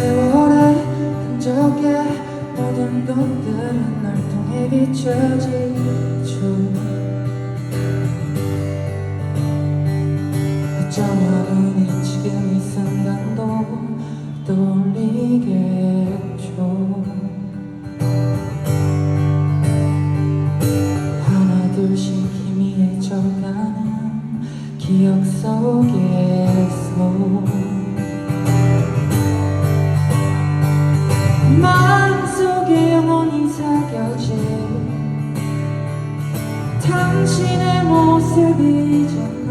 세월의 흔적에 모든 것들은 널 통해 비춰지죠 어쩌면 이 지금 이 순간도 떠올리겠죠. 하나 둘씩 희미해져가는 기억 속에서 영원히 새겨질 당신의 모습이잖아